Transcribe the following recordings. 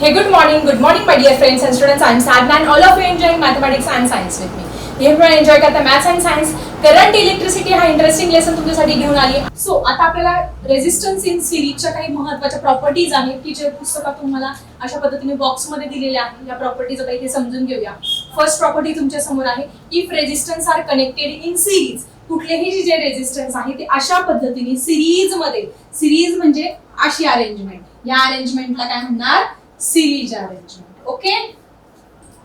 Hey, good morning, good morning, my dear friends and students. I'm Sadna and all of you enjoying mathematics and science with me. हे enjoy करता maths and science current electricity हा interesting lesson तुमच्यासाठी घेऊन आली. So आता आपल्याला resistance in सिरीजच्या काही महत्त्वाच्या प्रॉपर्टीज आहेत की जे पुस्तकात तुम्हाला अशा पद्धतीने बॉक्समध्ये दिलेल्या आहेत या प्रॉपर्टीज आता इथे समजून घेऊया. फर्स्ट प्रॉपर्टी तुमच्यासमोर आहे if resistance are connected in series कुठलेही जे रेझिस्टन्स आहे ते अशा पद्धतीने सिरीजमध्ये सिरीज म्हणजे अशी अरेंजमेंट या अरेंजमेंटला काय म्हणणार? सिरीज अरेंजमेंट ओके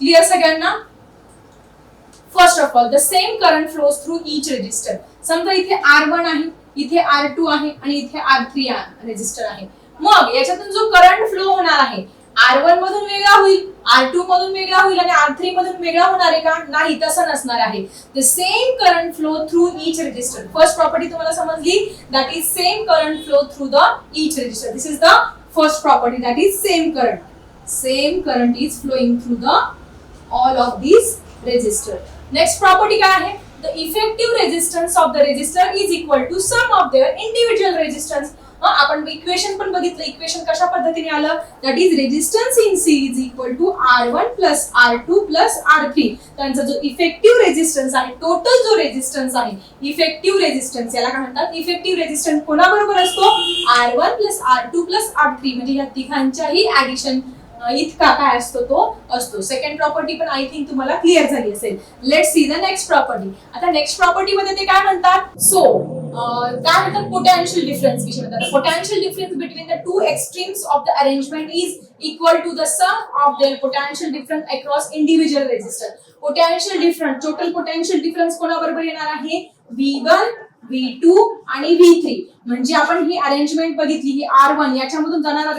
क्लिअर सगळ्यांना? First of all the same current flows through each resistor समजा इथे आर वन आहे इथे आर टू आहे आणि इथे आर थ्री रेजिस्टर आहे. मग याच्यातून जो करंट फ्लो होणार आहे आर वन मधून वेगळा होईल आर टू मधून वेगळा होईल आणि आर थ्री मधून वेगळा होणार आहे का? नाही तसं नसणार आहे. The same current flow through each resistor first property तुम्हाला समजली? That is same current flow through the each resistor this is the first property that is same current same current is flowing through the all of this resistor next property काय आहे? The effective resistance of the resistor is equal to sum of their individual resistance आपण equation पण बघितलं. Equation कशा पद्धतीने आलं? That is resistance in series equal to R one plus R two plus R three त्यांचा जो effective resistance आहे total जो रेजिस्टन्स आहे इफेक्टिव्ह रेजिस्टन्स याला काय म्हणतात? इफेक्टिव्ह रेजिस्टन्स कोणाबरोबर असतो? R one plus R two plus R three म्हणजे या तिघांच्याही ऍडिशन इतका काय असतो तो? असतो. सेकंड प्रॉपर्टी पण आय थिंक तुम्हाला क्लिअर झाली असेल. Let see the next property आता नेक्स्ट प्रॉपर्टी मध्ये ते काय म्हणतात? सो काय म्हणतात पोटॅन्शियल डिफरन्स विषय म्हणतात? Potential difference between the two extremes of the arrangement is equal to the sum of their potential difference across individual resistor potential difference total potential difference कोणाबरोबर येणार आहे? व्ही वन व्ही टू आणि V three म्हणजे आपण ही arrangement बघितली ही R one याच्यामधून जाणारा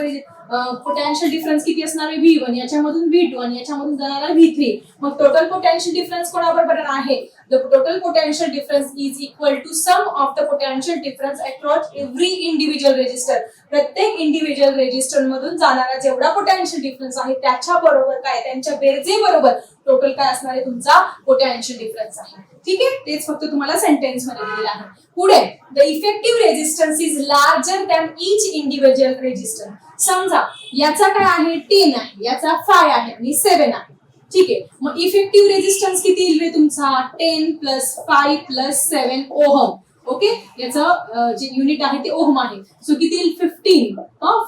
potential difference किती असणार आहे? व्ही वन याच्यामधून व्ही टू आणि याच्यामधून जाणारा व्ही थ्री मग टोटल पोटॅन्शियल डिफरन्स कोणाबरोबर आहे? The total potential difference is equal to sum of the potential डिफरन्स across every individual register. प्रत्येक इंडिव्हिज्युअल रेजिस्टर मधून जाणारा जेवढा पोटॅन्शियल डिफरन्स आहे त्याच्या बरोबर काय त्यांच्या बेरजे बरोबर टोटल काय असणार आहे? तुमचा पोटॅन्शियल डिफरन्स आहे. ठीक आहे? तेच फक्त तुम्हाला सेंटेन्समध्ये दिलेलं आहे. पुढे the effective resistance is larger than each individual resistor समजा याचा काय आहे? टेन आहे याचा फाय आहे आणि सेव्हन आहे. ठीक आहे. मग इफेक्टिव्ह रेजिस्टन्स किती येईल रे तुमचा? Ten plus five plus seven ohm okay याचं जे युनिट आहे ते ओहम आहे. सो किती येईल? फिफ्टीन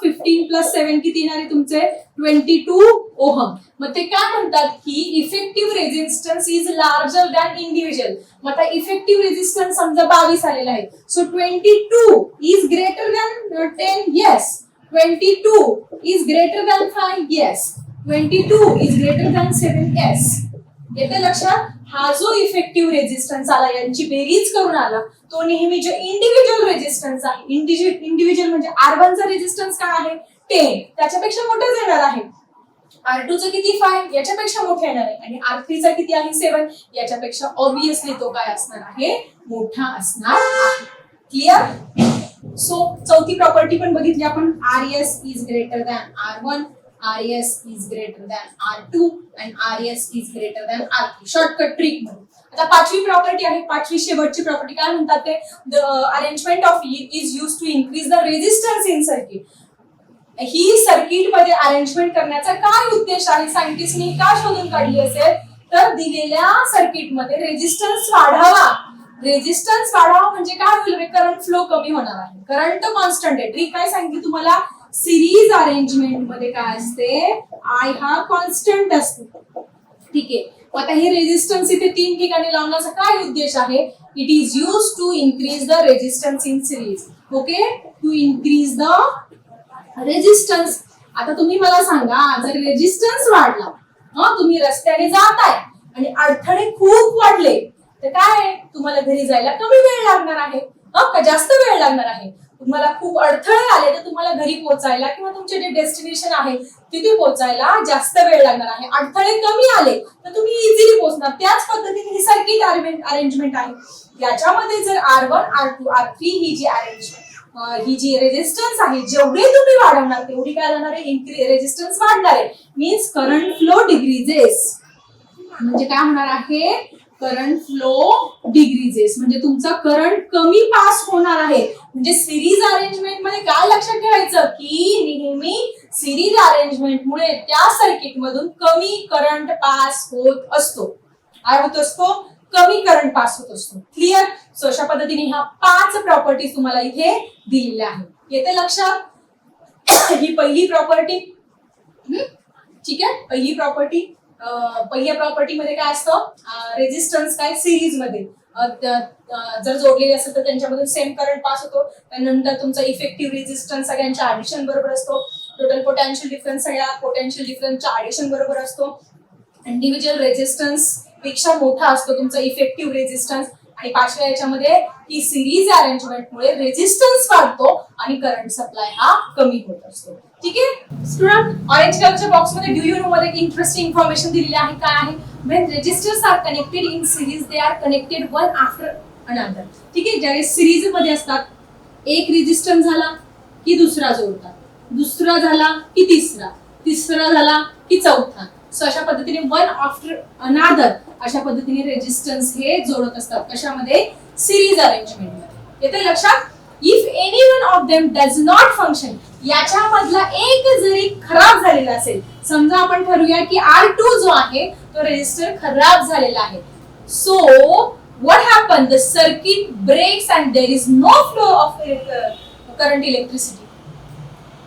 फिफ्टीन प्लस सेव्हन किती येणार आहे तुमचे? ट्वेंटी टू ओहम मग ते काय म्हणतात? की effective resistance is larger than individual मग आता इफेक्टिव्ह रेजिस्टन्स समजा बावीस आलेला आहे. So twenty two is greater than ten yes twenty two is greater than five yes twenty two is greater than seven yes येते लक्षात? हा जो इफेक्टिव्ह रेजिस्टन्स आला यांची बेरीज करून आला तो नेहमी जो इंडिव्हिज्युअल रेजिस्टन्स आहे इंडिव्हिज्युअल म्हणजे आर वनचा रेजिस्टन्स काय आहे? टेन त्याच्यापेक्षा मोठाच येणार आहे. आर टू चा किती? फाय याच्यापेक्षा मोठं येणार आहे. आणि आर थ्री चा किती आहे? सेवन याच्यापेक्षा ऑब्विसली तो काय असणार आहे? मोठा असणार आहे. क्लिअर सो चौथी प्रॉपर्टी पण बघितली आपण. R S is greater than R one R is is greater than R two and greater than is greater than R shortcut trick म्हणून. आता पाचवी प्रॉपर्टी आहे पाचवी शेवटची प्रॉपर्टी काय म्हणतात ते? The arrangement of is use to increase the resistance in circuit ही सर्किटमध्ये अरेंजमेंट करण्याचा काय उद्देश आहे? सायंटिस्टनी का शोधून काढली असेल? तर दिलेल्या सर्किटमध्ये रेजिस्टन्स वाढावा. रेजिस्टन्स वाढावा म्हणजे काय होईल? म्हणजे करंट फ्लो कमी होणार आहे. करंट कॉन्स्टंट आहे. ट्रिक काय सांगितली तुम्हाला? सिरीज अरेंजमेंटमध्ये काय असते? आय हा कॉन्स्टंट असतो. ठीक आहे. मग आता हे रेजिस्टन्स इथे तीन ठिकाणी लावण्याचा काय उद्देश आहे? It is use to increase the resistance in series okay to increase the resistance आता तुम्ही मला सांगा जर रेजिस्टन्स वाढला हा तुम्ही रस्त्याने जाताय आणि अडथळे खूप वाढले तर काय? तुम्हाला घरी जायला कमी वेळ लागणार आहे. हा का जास्त वेळ लागणार आहे? तुम्हाला खूप अडथळे आले तर तुम्हाला घरी पोहोचायला किंवा तुमचे जे डेस्टिनेशन आहे तिथे पोहोचायला जास्त वेळ लागणार आहे. अडथळे कमी आले तर तुम्ही इझिली पोहोचणार. त्याच पद्धतीने ही सर्किट अरेंजमेंट आहे. याच्यामध्ये जर R one R two R three ही जी अरेंजमेंट ही जी रेजिस्टन्स आहे जेवढे तुम्ही वाढवणार तेवढी काय जाणार आहे? रेजिस्टन्स वाढणार आहे. मीन्स करंट फ्लो डिग्रीजेस म्हणजे काय होणार आहे? करंट फ्लो डिग्रीजेस म्हणजे तुमचा करंट कमी पास होणार आहे. म्हणजे सिरीज अरेंजमेंटमध्ये काय लक्षात ठेवायचं? की नेहमी सिरीज अरेंजमेंटमुळे त्या सर्किट मधून कमी करंट पास होत असतो. काय होत असतो? कमी करंट पास होत असतो. क्लिअर सो अशा पद्धतीने ह्या पाच प्रॉपर्टीज तुम्हाला इथे दिलेल्या आहेत. येते लक्षात? ही पहिली प्रॉपर्टी ठीक आहे? पहिली प्रॉपर्टी पहिल्या प्रॉपर्टीमध्ये काय असतं? रेजिस्टन्स काय? सिरीजमध्ये. जर जोडलेले असेल तर त्यांच्यामधून सेम करंट पास होतो. त्यानंतर तुमचा इफेक्टिव्ह रेजिस्टन्स सगळ्यांच्या ऍडिशन बरोबर असतो. टोटल पोटॅन्शियल डिफरन्स सगळ्या पोटॅन्शियल डिफरन्सच्या ऍडिशन बरोबर असतो. इंडिव्हिज्युअल रेजिस्टन्सपेक्षा मोठा असतो तुमचा इफेक्टिव्ह रेजिस्टन्स आणि पाचव्या याच्यामध्ये ही सिरीज अरेंजमेंटमुळे रेजिस्टन्स वाढतो आणि करंट सप्लाय हा कमी होत असतो. ठीक आहे? स्टुडंट ऑरेंज कलरच्या बॉक्समध्ये यू नो मध्ये इंटरेस्टिंग इन्फॉर्मेशन दिलेली आहे? काय आहे? When resistors are connected in series they are connected one after another ठीक आहे? ज्या सिरीजमध्ये असतात एक रेजिस्टन्स झाला की दुसरा जोडतात. दुसरा झाला की तिसरा. तिसरा झाला की चौथा. सो अशा पद्धतीने वन आफ्टर अनादर अशा पद्धतीने रेजिस्टन्स हे जोडत असतात. कशामध्ये? सिरीज अरेंजमेंट येते लक्षात? If any one of them does not function याच्यामधला एक जरी खराब झालेला असेल समजा आपण ठरवूया की आर टू जो आहे तो रेजिस्टर खराब झालेला आहे. So what happened? The circuit breaks and there is no flow of current current electricity.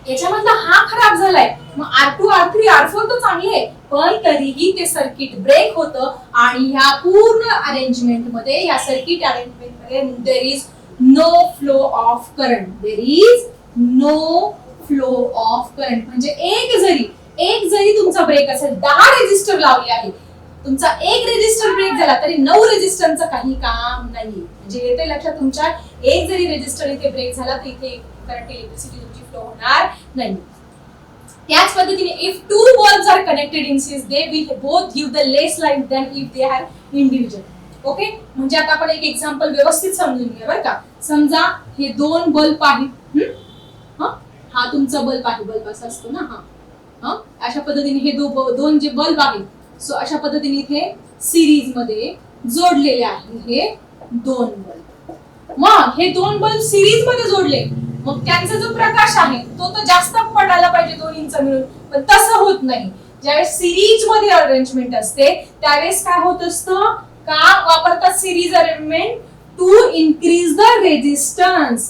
याच्यामधला हा खराब झालाय. मग R two R three R four तर चांगले आहे पण तरीही ते सर्किट ब्रेक होतं आणि ह्या पूर्ण अरेंजमेंटमध्ये या circuit अरेंजमेंटमध्ये there is no flow of current there is no flow of current म्हणजे एक जरी एक जरी तुमचा ब्रेक असेल दहा रेजिस्टर लावले आहे तुमचा एक रेजिस्टर ब्रेक झाला तरी नऊ रेजिस्टरचं काही काम नाही म्हणजे येते लक्षात तुमच्या एक जरी रेजिस्टर इथे ब्रेक झाला तर इथे करंट इलेक्ट्रिसिटी फ्लो होणार नाही. त्याच पद्धतीने if two bulbs are connected in seize they will both give the less light than if they are individual okay म्हणजे आता आपण एक एक्झाम्पल व्यवस्थित समजून घेऊया बरं का. समजा हे दोन बल्ब आहेत. हा? तुमचा बल्ब आहे. बल्ब असा असतो ना? हा. हा? अशा पद्धतीने हे दो दोन जे बल्ब आहेत सो अशा पद्धतीने इथे सिरीजमध्ये जोडलेले आहे हे दोन बल्ब मग हे दोन बल्ब सिरीजमध्ये जोडले मग त्यांचा जो प्रकाश आहे तो तर जास्त पडायला पाहिजे दोन्हींचा मिळून. पण तसं होत नाही. ज्यावेळेस सिरीजमध्ये अरेंजमेंट असते त्यावेळेस काय होत असतं? का वापरतात series arrangement to increase the resistance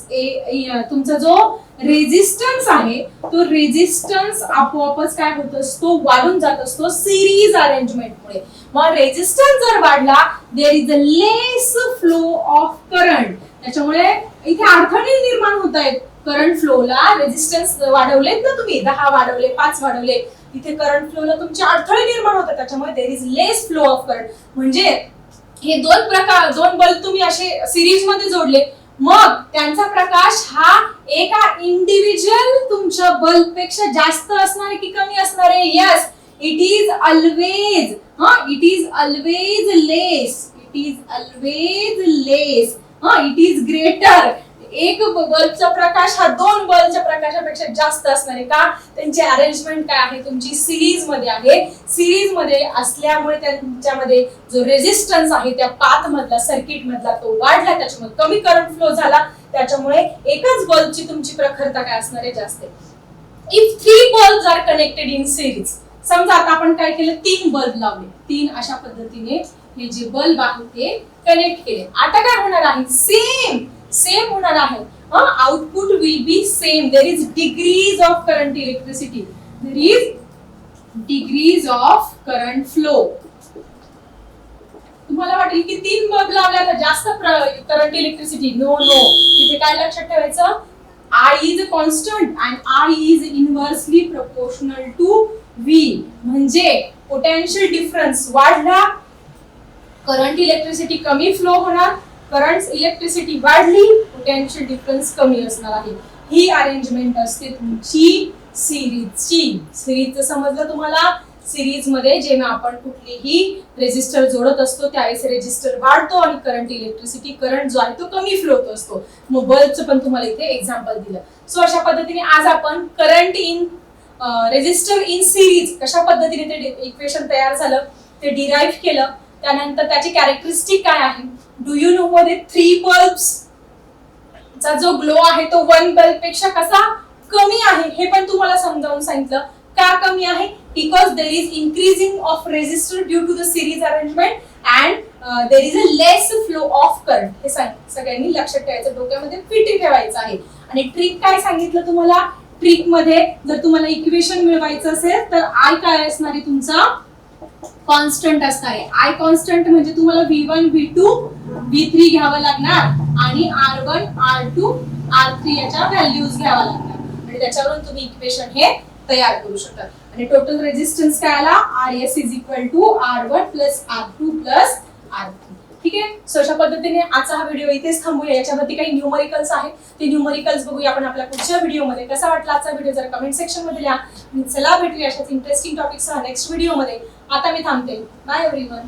तुमचा जो रेजिस्टन्स आहे तो रेजिस्टन्स आपोआपच काय होत असतो? वाढून जात असतो सिरीज अरेंजमेंटमुळे मग रेजिस्टन्स जर वाढला there is a less flow of current त्याच्यामुळे इथे अडथळे निर्माण होत आहेत. करंट फ्लोला रेजिस्टन्स वाढवलेत ना तुम्ही? दहा वाढवले पाच वाढवले. इथे करंट फ्लोला तुमचे अडथळे निर्माण होतात. त्याच्यामुळे there is less flow of current म्हणजे हे दोन प्रकार दोन बल्ब तुम्ही असे सिरीजमध्ये जोडले. मग त्यांचा प्रकाश हा एका इंडिव्हिज्युअल तुमच्या बल्बपेक्षा जास्त असणार आहे की कमी असणार आहे? यस इट इज ऑलवेज हा? It is always less it is always less हा इट इज ग्रेटर एक बल्बचा प्रकाश हा दोन बल्बच्या प्रकाशापेक्षा जास्त असणार आहे का? त्यांची अरेंजमेंट काय आहे? तुमची सिरीजमध्ये आहे. सिरीजमध्ये असल्यामुळे त्यांच्यामध्ये जो रेजिस्टन्स आहे त्या पाथ मधला सर्किट मधला तो वाढला. त्याच्यामुळे कमी करंट फ्लो झाला. त्याच्यामुळे एकाच बल्बची तुमची प्रखरता काय असणार आहे? जास्त if three bulb are connected in series समजा आता आपण काय केलं? तीन बल्ब लावले. तीन अशा पद्धतीने हे जे बल्ब आहे ते कनेक्ट केले. आता काय होणार आहे? सेम सेम होणार आहे. Output will be same there is degrees of current electricity there is degrees of current flow तुम्हाला वाटेल की तीन बल्ब लावल्या तर जास्त करंट इलेक्ट्रिसिटी नो नो तिथे काय लक्षात ठेवायचं? I is constant and I is is inversely to to म्हणजे पोटेन्शियल डिफरन्स वाढला करंट इलेक्ट्रिसिटी कमी फ्लो होणार करंट इलेक्ट्रिसिटी वाढली पोटेन्शियल डिफरन्स कमी असणार आहे. ही अरेंजमेंट असते तुमची सिरीजची सिरीजचं समजलं तुम्हाला सिरीजमध्ये जेव्हा आपण कुठलीही रेजिस्टर जोडत असतो त्यावेळेस रेजिस्टर वाढतो आणि करंट इलेक्ट्रिसिटी करंट जो आहे तो कमी फ्लो होत असतो. मग बल्बचं पण तुम्हाला इथे एक्झाम्पल दिलं. सो अशा पद्धतीने आज आपण current in resistor in series कशा पद्धतीने ते इक्वेशन तयार झालं ते डिराईव्ह केलं. त्यानंतर त्याची कॅरेक्टरिस्टिक काय आहे? डू यू नो मध्ये थ्री बल्ब्स चा जो ग्लो आहे तो वन बल्बपेक्षा कसा कमी आहे हे पण तुम्हाला समजावून सांगितलं. का कमी आहे? Because there is increasing of resistor due to the series arrangement and there is a less flow of current हे सांग सगळ्यांनी लक्षात ठेवायचं डोक्यामध्ये फिट ठेवायचं आहे. आणि ट्रिक काय सांगितलं तुम्हाला? ट्रिकमध्ये जर तुम्हाला इक्वेशन मिळवायचं असेल तर आय काय असणार आहे तुमचा? कॉन्स्टंट असणार आहे. आय कॉन्स्टंट म्हणजे तुम्हाला V one V two V three घ्यावं लागणार आणि R one R two R three याच्या व्हॅल्यूज घ्यावा लागणार. आणि त्याच्यावरून तुम्ही इक्वेशन हे तयार करू शकता. आणि टोटल रेजिस्टन्स काय आला? R S is equal to R one plus R two plus R three ठीक आहे? सो अशा पद्धतीने आजचा हा व्हिडिओ इथेच थांबूया. याच्यावरती काही न्यूमरिकल्स आहेत. ते न्यूमरिकल्स बघूया आपण आपल्या पुढच्या व्हिडिओमध्ये कसा वाटला आजचा व्हिडिओ जर कमेंट सेक्शनमध्ये लिहा. चला भेटूया अशाच इंटरेस्टिंग टॉपिक नेक्स्ट व्हिडिओमध्ये आता मी थांबते. Bye everyone